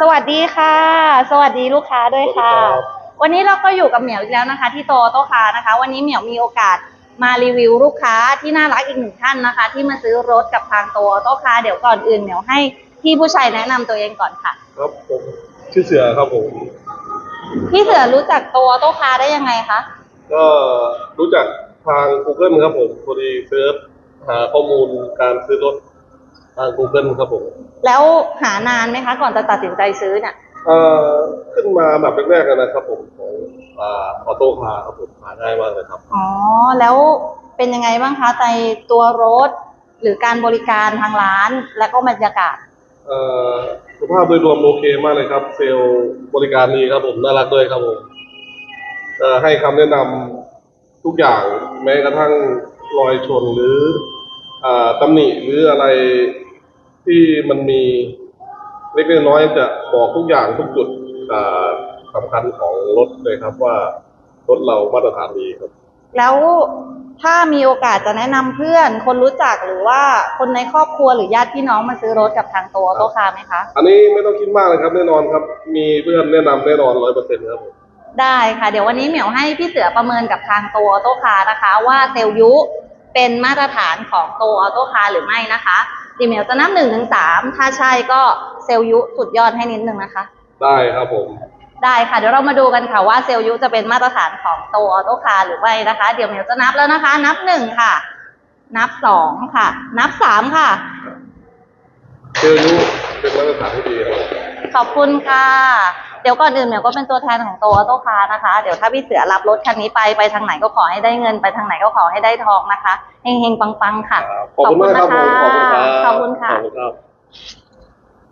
สวัสดีค่ะ สวัสดีลูกค้าด้วยค่ะสวัสดีครับวันนี้เราก็อยู่กับเหมียวอีกแล้วนะคะ ที่โตโต้คานะคะ วันนี้เหมียวมีโอกาสมารีวิวลูกค้าที่น่ารักอีกหนึ่งท่านนะคะ ที่มาซื้อรถกับทางโตโต้คาเดี๋ยวก่อนอื่นเหมียวให้พี่ผู้ชายแนะนำตัวเองก่อนค่ะ ครับผมชื่อเสือครับผม พี่เสือรู้จักโตโต้คาได้ยังไงคะก็รู้จักทาง Google ครับผมพอดีเซิร์ชหาข้อมูลการซื้อรถ ทาง Google ครับผมแล้วหานานไหมคะ ก่อนจะตัดสินใจซื้อเนี่ยเอ่อขึ้นมาแบบแรกๆเลยนะครับผมของอ่าออโต้คาร์ครับผมหาง่ายมากเลยครับ อ๋อ แล้วเป็นยังไงบ้างคะในตัวรถ หรือการบริการทางร้าน และก็บรรยากาศ เอ่อสภาพโดยรวมโอเคมากเลยครับ เซลล์บริการดีครับผมน่ารักด้วยครับผมเอ่อให้คำแนะนำทุกอย่างแม้กระทั่งรอยชนหรืออ่าตำหนิหรืออะไร ที่มันมีเล็กๆน้อยๆจะบอกทุกอย่างทุกจุดอ่าสำคัญของรถเลยครับว่ารถเรามาตรฐานดีครับ แล้วถ้ามีโอกาสจะแนะนำเพื่อน คนรู้จักหรือว่าคนในครอบครัวหรือญาติพี่น้องมาซื้อรถกับทางตัวโตคาไหมคะ อันนี้ไม่ต้องคิดมากเลยครับแน่นอนครับ มีเพื่อนแนะนำแน่นอนร้อยเปอร์เซ็นต์ครับผมได้ค่ะ เดี๋ยววันนี้เหมียวให้พี่เสือประเมินกับทางตัวโตคานะคะ ว่าเซลล์ยุ เป็นมาตรฐานของตัวออโต้คาร์หรือไม่นะคะเดี๋ยวเหมียวจะนับหนึ่งถึงสามถ้าใช่ก็เซลล์ยุสุดยอดให้นิดนึงนะคะ ได้ครับผม ได้ค่ะ เดี๋ยวเรามาดูกันค่ะว่าเซลล์ยุจะเป็นมาตรฐานของโตออโต้คาร์หรือไม่นะคะ เดี๋ยวเหมียวจะนับแล้วนะคะ นับหนึ่งค่ะ นับสองค่ะ นับสามค่ะ เซลล์ยุเป็นมาตรฐานที่ดีครับ ขอบคุณค่ะเดี๋ยวก่อนอื่นเหมียวก็เป็นตัวแทนของโตออโต้คาร์นะคะ เดี๋ยวถ้าพี่เสือรับรถคันนี้ไปไปทางไหนก็ขอให้ได้เงินไปทางไหนก็ขอให้ได้ทองนะคะเฮงๆปังๆค่ะ ขอบคุณมากครับผมขอบคุณครับขอบคุณค่ะขอบคุณครับ